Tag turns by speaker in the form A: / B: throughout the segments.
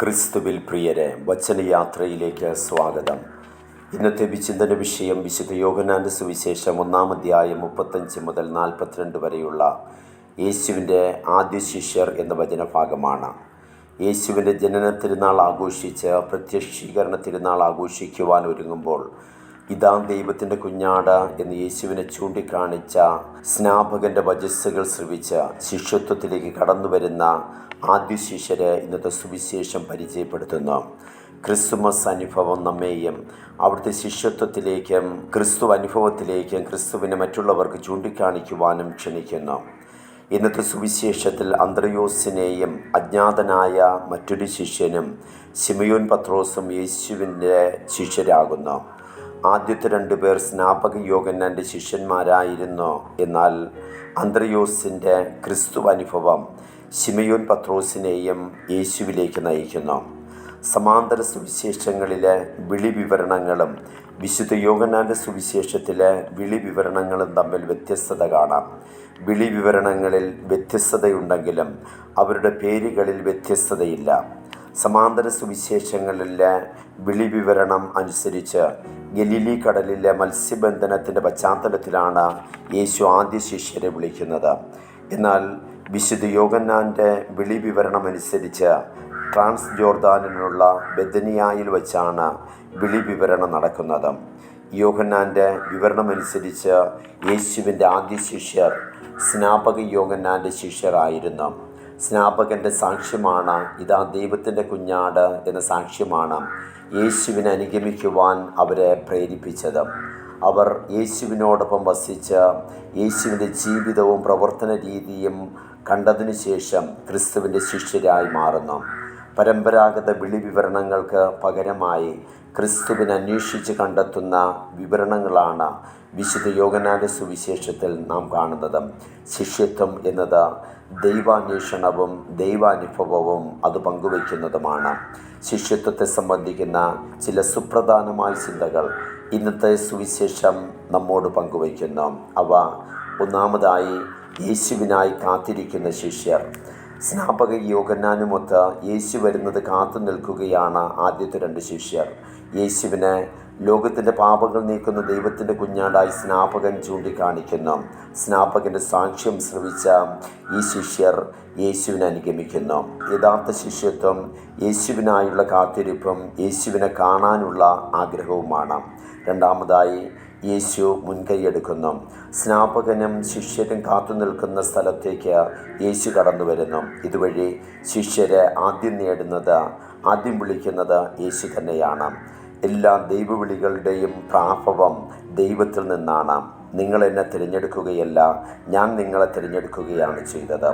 A: ക്രിസ്തുവിൽ പ്രിയരെ വചനയാത്രയിലേക്ക് സ്വാഗതം. ഇന്നത്തെ വിചിന്തന വിഷയം വിശുദ്ധ യോഗനാന്റെ സുവിശേഷം ഒന്നാം അധ്യായം മുപ്പത്തഞ്ച് മുതൽ നാൽപ്പത്തിരണ്ട് വരെയുള്ള യേശുവിന്റെ ആദ്യ ശിഷ്യർ എന്ന വചനഭാഗമാണ്. യേശുവിന്റെ ജനന തിരുനാൾ ആഘോഷിച്ച് പ്രത്യക്ഷീകരണ തിരുനാൾ ആഘോഷിക്കുവാൻ ഒരുങ്ങുമ്പോൾ ഇതാ ദൈവത്തിന്റെ കുഞ്ഞാട എന്ന് യേശുവിനെ ചൂണ്ടിക്കാണിച്ച സ്നാപകന്റെ വജസ്സുകൾ ശ്രവിച്ച് ശിഷ്യത്വത്തിലേക്ക് കടന്നു വരുന്ന ആദ്യ ശിഷ്യരെ ഇന്നത്തെ സുവിശേഷം പരിചയപ്പെടുത്തുന്നു. ക്രിസ്തുമസ് അനുഭവം നമ്മെയും അവിടുത്തെ ശിഷ്യത്വത്തിലേക്കും ക്രിസ്തു അനുഭവത്തിലേക്കും ക്രിസ്തുവിനെ മറ്റുള്ളവർക്ക് ചൂണ്ടിക്കാണിക്കുവാനും ക്ഷണിക്കുന്നു. ഇന്നത്തെ സുവിശേഷത്തിൽ അന്ത്രയോസിനെയും അജ്ഞാതനായ മറ്റൊരു ശിഷ്യനും സിമയോൻ പത്രോസും യേശുവിന്റെ ശിഷ്യരാകുന്നു. ആദ്യത്തെ രണ്ടുപേർ സ്നാപക യോഗന്നാന്റെ ശിഷ്യന്മാരായിരുന്നു. എന്നാൽ അന്ത്രയോസിന്റെ ക്രിസ്തു അനുഭവം ശിമയോൻ പത്രോസിനെയും യേശുവിലേക്ക് നയിക്കുന്നു. സമാന്തര സുവിശേഷങ്ങളിലെ വിളി വിവരണങ്ങളും വിശുദ്ധ യോഗനാന്റെ സുവിശേഷത്തിലെ വിളി വിവരണങ്ങളും തമ്മിൽ വ്യത്യസ്തത കാണാം. വിളി വിവരണങ്ങളിൽ വ്യത്യസ്തതയുണ്ടെങ്കിലും അവരുടെ പേരുകളിൽ വ്യത്യസ്തതയില്ല. സമാന്തര സുവിശേഷങ്ങളിലെ വിളി വിവരണം അനുസരിച്ച് ഗലീലി കടലിലെ മത്സ്യബന്ധനത്തിന്റെ പശ്ചാത്തലത്തിലാണ് യേശു ആദ്യ ശിഷ്യരെ വിളിക്കുന്നത്. എന്നാൽ വിശുദ്ധ യോഗന്നാന്റെ വിളി വിവരണം അനുസരിച്ച് ട്രാൻസ് ജോർദാനിലുള്ള ബദനിയായിൽ വച്ചാണ് വിളി വിവരണം നടക്കുന്നത്. യോഹന്നാന്റെ വിവരണമനുസരിച്ച് യേശുവിന്റെ ആദ്യ ശിഷ്യർ സ്നാപക യോഗന്നാന്റെ ശിഷ്യരായിരുന്നു സ്നാപകന്റെ സാക്ഷ്യമാണ്. ഇതാ ദൈവത്തിന്റെ കുഞ്ഞാട് എന്ന സാക്ഷ്യമാണ് യേശുവിനെ അനുഗമിക്കുവാൻ അവരെ പ്രേരിപ്പിച്ചത്. അവർ യേശുവിനോടൊപ്പം വസിച്ച് യേശുവിന്റെ ജീവിതവും പ്രവർത്തന രീതിയും കണ്ടതിനു ശേഷം ക്രിസ്തുവിന്റെ ശിഷ്യരായി മാറുന്നു. പരമ്പരാഗത വിളി വിവരണങ്ങൾക്ക് പകരമായി ക്രിസ്തുവിനെ അന്വേഷിച്ച് കണ്ടെത്തുന്ന വിവരണങ്ങളാണ് വിശുദ്ധ യോഗനാന്റെ സുവിശേഷത്തിൽ നാം കാണുന്നത്. ശിഷ്യത്വം എന്നത് ദൈവാന്വേഷണവും ദൈവാനുഭവവും അത് പങ്കുവയ്ക്കുന്നതുമാണ്. ശിഷ്യത്വത്തെ സംബന്ധിക്കുന്ന ചില സുപ്രധാനമായ ചിന്തകൾ ഇന്നത്തെ സുവിശേഷം നമ്മോട് പങ്കുവയ്ക്കുന്നു. അവ ഒന്നാമതായി യേശുവിനായി കാത്തിരിക്കുന്ന ശിഷ്യർ. സ്നാപക യോഗനാനുമൊത്ത് യേശു വരുന്നത് കാത്തു നിൽക്കുകയാണ് ആദ്യത്തെ രണ്ട് ശിഷ്യർ. യേശുവിനെ ലോകത്തിന്റെ പാപങ്ങൾ നീക്കുന്ന ദൈവത്തിന്റെ കുഞ്ഞാടായി സ്നാപകൻ ചൂണ്ടിക്കാണിക്കുന്നു. സ്നാപകന്റെ സാക്ഷ്യം ശ്രവിച്ച ഈ ശിഷ്യർ യേശുവിനെ അനുഗമിക്കുന്നു. യഥാർത്ഥ ശിഷ്യത്വം യേശുവിനായുള്ള കാത്തിരിപ്പും യേശുവിനെ കാണാനുള്ള ആഗ്രഹവുമാണ്. രണ്ടാമതായി യേശു മുൻകൈയെടുക്കുന്നു. സ്നാപകനും ശിഷ്യരും കാത്തു നിൽക്കുന്ന സ്ഥലത്തേക്ക് യേശു കടന്നു വരുന്നു ഇതുവഴി ശിഷ്യരെ ആദ്യം നേടുന്നത് ആദ്യം വിളിക്കുന്നത് യേശു തന്നെയാണ്. എല്ലാ ദൈവവിളികളുടെയും പ്രാഭവം ദൈവത്തിൽ നിന്നാണ്. നിങ്ങൾ എന്നെ തിരഞ്ഞെടുക്കുകയല്ല ഞാൻ നിങ്ങളെ തിരഞ്ഞെടുക്കുകയാണ് ചെയ്തത്.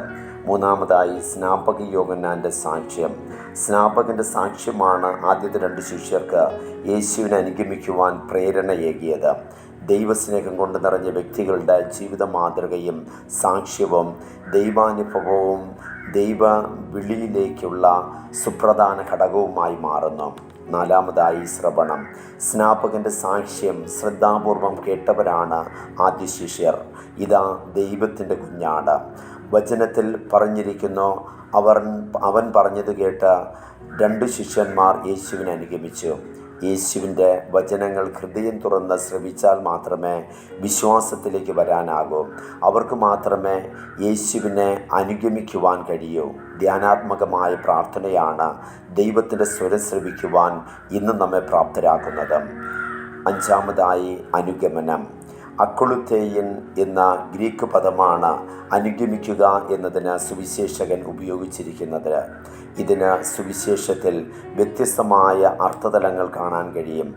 A: മൂന്നാമതായി സ്നാപക യോഗന്നാന്റെ സാക്ഷ്യം. സ്നാപകന്റെ സാക്ഷ്യമാണ് ആദ്യത്തെ രണ്ട് ശിഷ്യർക്ക് യേശുവിനെ അനുഗമിക്കുവാൻ പ്രേരണയേകിയത്. ദൈവസ്നേഹം കൊണ്ട് നിറഞ്ഞ വ്യക്തികളുടെ ജീവിത മാതൃകയും സാക്ഷ്യവും ദൈവാനുഭവവും ദൈവ വിളിയിലേക്കുള്ള സുപ്രധാന ഘടകവുമായി മാറുന്നു. നാലാമതായി ശ്രവണം. സ്നാപകന്റെ സാക്ഷ്യം ശ്രദ്ധാപൂർവം കേട്ടവരാണ് ആദ്യ ശിഷ്യർ. ഇതാ ദൈവത്തിന്റെ കുഞ്ഞാട്. വചനത്തിൽ പറഞ്ഞിരിക്കുന്നു അവർ അവൻ പറഞ്ഞത് കേട്ട രണ്ട് ശിഷ്യന്മാർ യേശുവിനെ അനുഗമിച്ചു. യേശുവിന്റെ വചനങ്ങൾ ഹൃദയം തുറന്ന് ശ്രവിച്ചാൽ മാത്രമേ വിശ്വാസത്തിലേക്ക് വരാനാകൂ. അവർക്ക് മാത്രമേ യേശുവിനെ അനുഗമിക്കുവാൻ കഴിയൂ. ധ്യാനാത്മകമായ പ്രാർത്ഥനയാണ് ദൈവത്തിന്റെ സ്വരം ശ്രവിക്കുവാൻ ഇന്ന് നമ്മെ പ്രാപ്തരാക്കുന്നത്. അഞ്ചാമതായി അനുഗമനം. അക്കുളുത്തേയൻ എന്ന ഗ്രീക്ക് പദമാണ് അനുഗമിക്കുക എന്നതിന് സുവിശേഷകൻ ഉപയോഗിച്ചിരിക്കുന്നത്. ഇതിന് സുവിശേഷത്തിൽ വ്യത്യസ്തമായ അർത്ഥതലങ്ങൾ കാണാൻ കഴിയും.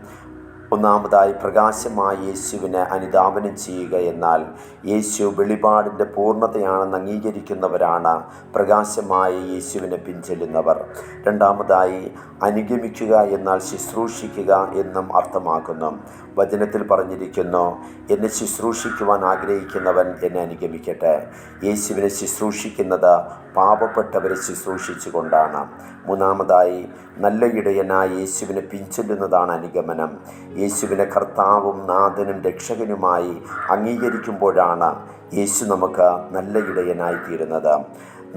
A: ഒന്നാമതായി പ്രകാശമായി യേശുവിനെ അനുധാപനം ചെയ്യുക എന്നാൽ യേശു വെളിപാടിന്റെ പൂർണതയാണെന്ന് അംഗീകരിക്കുന്നവരാണ് പ്രകാശമായ യേശുവിനെ പിൻചെല്ലുന്നവർ. രണ്ടാമതായി അനുഗമിക്കുക എന്നാൽ ശുശ്രൂഷിക്കുക എന്നും അർത്ഥമാക്കുന്നു. വചനത്തിൽ പറഞ്ഞിരിക്കുന്നു എന്നെ ശുശ്രൂഷിക്കുവാൻ ആഗ്രഹിക്കുന്നവൻ എന്നെ അനുഗമിക്കട്ടെ. യേശുവിനെ ശുശ്രൂഷിക്കുന്നത് പാവപ്പെട്ടവരെ ശുശ്രൂഷിച്ചുകൊണ്ടാണ്. മൂന്നാമതായി നല്ല ഇടയനായ യേശുവിനെ പിൻചെല്ലുന്നതാണ് അനുഗമനം. യേശുവിനെ കർത്താവും നാഥനും രക്ഷകനുമായി അംഗീകരിക്കുമ്പോഴാണ് യേശു നമുക്ക് നല്ല ഇടയനായി തീരുന്നത്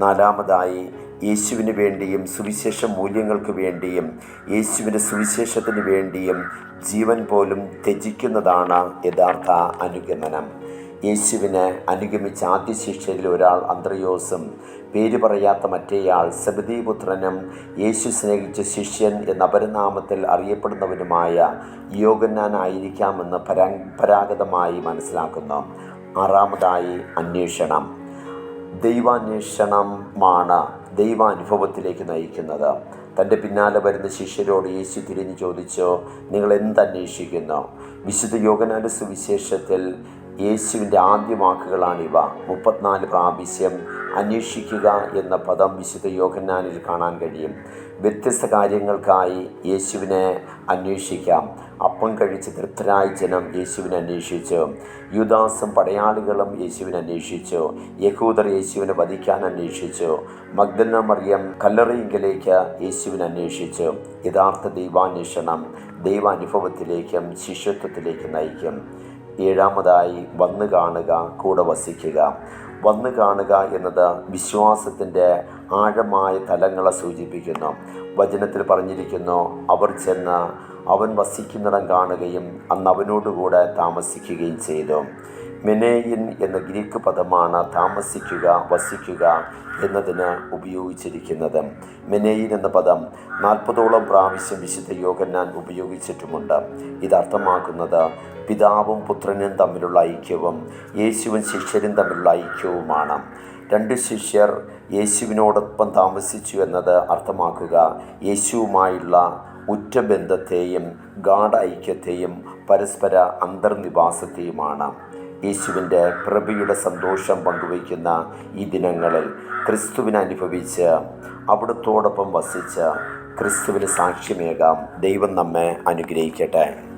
A: നാലാമതായി യേശുവിന് വേണ്ടിയും സുവിശേഷ മൂല്യങ്ങൾക്ക് വേണ്ടിയും യേശുവിന്റെ സുവിശേഷത്തിന് വേണ്ടിയും ജീവൻ പോലും ത്യജിക്കുന്നതാണ് യഥാർത്ഥ അനുഗമനം. യേശുവിനെ അനുഗമിച്ച ആദ്യ ശിഷ്യരിൽ ഒരാൾ അന്ത്രയോസും പേര് പറയാത്ത മറ്റേയാൾ സബദീപുത്രനും യേശു സ്നേഹിച്ച ശിഷ്യൻ എന്ന അപരനാമത്തിൽ അറിയപ്പെടുന്നവനുമായ യോഗന്നാനായിരിക്കാമെന്ന് പരമ്പരാഗതമായി മനസ്സിലാക്കുന്നു. ആറാമതായി അന്വേഷണം. ദൈവാന്വേഷണമാണ് ദൈവാനുഭവത്തിലേക്ക് നയിക്കുന്നത്. തന്റെ പിന്നാലെ വരുന്ന ശിഷ്യരോട് യേശു തിരിഞ്ഞു ചോദിച്ചോ നിങ്ങൾ എന്തന്വേഷിക്കുന്നു വിശുദ്ധ യോഗനാന്റെ സുവിശേഷത്തിൽ യേശുവിന്റെ ആദ്യ വാക്കുകളാണിവ. മുപ്പത്തിനാല് പ്രാവശ്യം അന്വേഷിക്കുക എന്ന പദം വിശുദ്ധ യോഗന്നാനിൽ കാണാൻ കഴിയും. വ്യത്യസ്ത കാര്യങ്ങൾക്കായി യേശുവിനെ അന്വേഷിക്കാം. അപ്പം കഴിച്ച് തൃപ്തരായ ജനം യേശുവിനെ അന്വേഷിച്ചു. യുദാസും പടയാളികളും യേശുവിനെ അന്വേഷിച്ചു. യഹൂദർ യേശുവിനെ വധിക്കാൻ അന്വേഷിച്ചു. മഗ്ദന മറിയം കല്ലറയിങ്കിലേക്ക് യേശുവിനെ അന്വേഷിച്ചു. യഥാർത്ഥ ദൈവാന്വേഷണം ദൈവാനുഭവത്തിലേക്കും ശിഷ്യത്വത്തിലേക്കും നയിക്കും. ഏഴാമതായി വന്നു കാണുക കൂടെ വസിക്കുക. വന്നു കാണുക എന്നത് വിശ്വാസത്തിന്റെ ആഴമായ തലങ്ങളെ സൂചിപ്പിക്കുന്നു. വചനത്തിൽ പറഞ്ഞിരിക്കുന്നു അവർ ചെന്ന് അവൻ വസിക്കുന്നിടം കാണുകയും അന്ന് അവനോടുകൂടെ താമസിക്കുകയും ചെയ്തു. മെനേയിൻ എന്ന ഗ്രീക്ക് പദമാണ് താമസിക്കുക വസിക്കുക എന്നതിന് ഉപയോഗിച്ചിരിക്കുന്നത്. മെനേയിൻ എന്ന പദം നാൽപ്പതോളം പ്രാവശ്യം വിശുദ്ധ യോഗന്നാൻ ഉപയോഗിച്ചിട്ടുമുണ്ട്. ഇത് അർത്ഥമാക്കുന്നത് പിതാവും പുത്രനും തമ്മിലുള്ള ഐക്യവും യേശുവും ശിഷ്യരും തമ്മിലുള്ള ഐക്യവുമാണ്. രണ്ട് ശിഷ്യർ യേശുവിനോടൊപ്പം താമസിച്ചു എന്നത് അർത്ഥമാക്കുക യേശുവുമായുള്ള ഉറ്റ ബന്ധത്തെയും ഗാഠ ഐക്യത്തെയും പരസ്പര അന്തർനിവാസത്തെയുമാണ്. യേശുവിന്റെ പ്രഭയുടെ സന്തോഷം പങ്കുവയ്ക്കുന്ന ഈ ദിനങ്ങളിൽ ക്രിസ്തുവിനെ അനുഭവിച്ച് അവിടത്തോടൊപ്പം വസിച്ച് ക്രിസ്തുവിന് സാക്ഷ്യമേകാം. ദൈവം നമ്മെ അനുഗ്രഹിക്കട്ടെ.